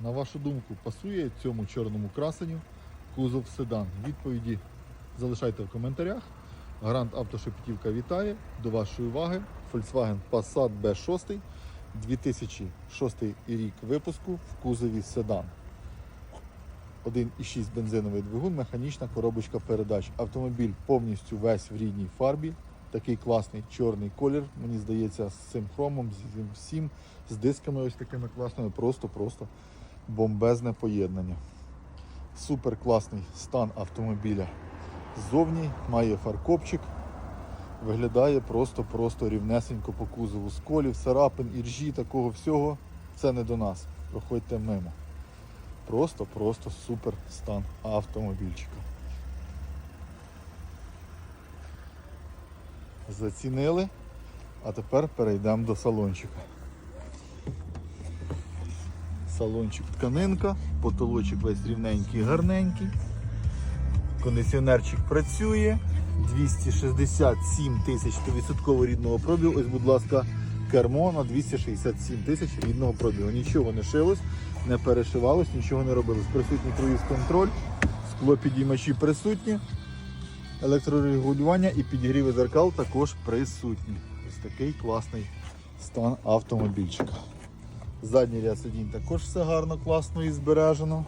на вашу думку, пасує цьому чорному красенню кузов седан? Відповіді залишайте в коментарях. Грант Автошепетівка вітає. До вашої уваги Volkswagen Passat B6 2006 рік випуску в кузові седан. 1,6 бензиновий двигун, механічна коробочка передач. Автомобіль повністю весь в рідній фарбі. Такий класний чорний колір, мені здається, з цим хромом, з цим всім, з дисками ось такими класними, просто-просто бомбезне поєднання. Супер класний стан автомобіля. Ззовні має фаркопчик, виглядає просто-просто рівнесенько по кузову. Сколів, царапин, іржі, такого всього. Це не до нас. Проходьте мимо. Просто-просто супер стан автомобільчика. Зацінили, а тепер перейдемо до салончика. Салончик тканинка, потолочок весь рівненький, гарненький. Кондиціонерчик працює. 267 тисяч 100% рідного пробігу. Ось, будь ласка, кермо на 267 тисяч рідного пробігу. Нічого не шилось, не перешивалось, нічого не робилось. Присутній круїз контроль, скло підіймачі присутні, електрорегулювання і підігріви зеркал також присутні. Ось такий класний стан автомобільчика. Задній ряд сидінь також все гарно, класно і збережено.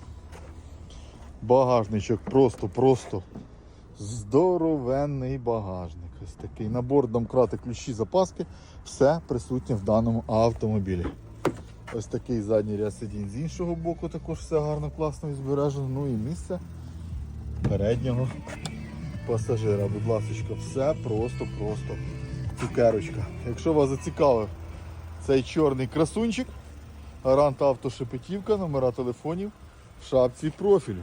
Багажничок просто-просто здоровенний багажник. Ось такий набор домкрати, ключі, запаски. Все присутнє в даному автомобілі. Ось такий задній ряд сидінь з іншого боку, також все гарно, класно і збережено. Ну і місце переднього пасажира. Будь ласка, все просто-просто цукерочка. Якщо вас зацікавив цей чорний красунчик, гарант автошепетівка, номера телефонів в шапці профілю.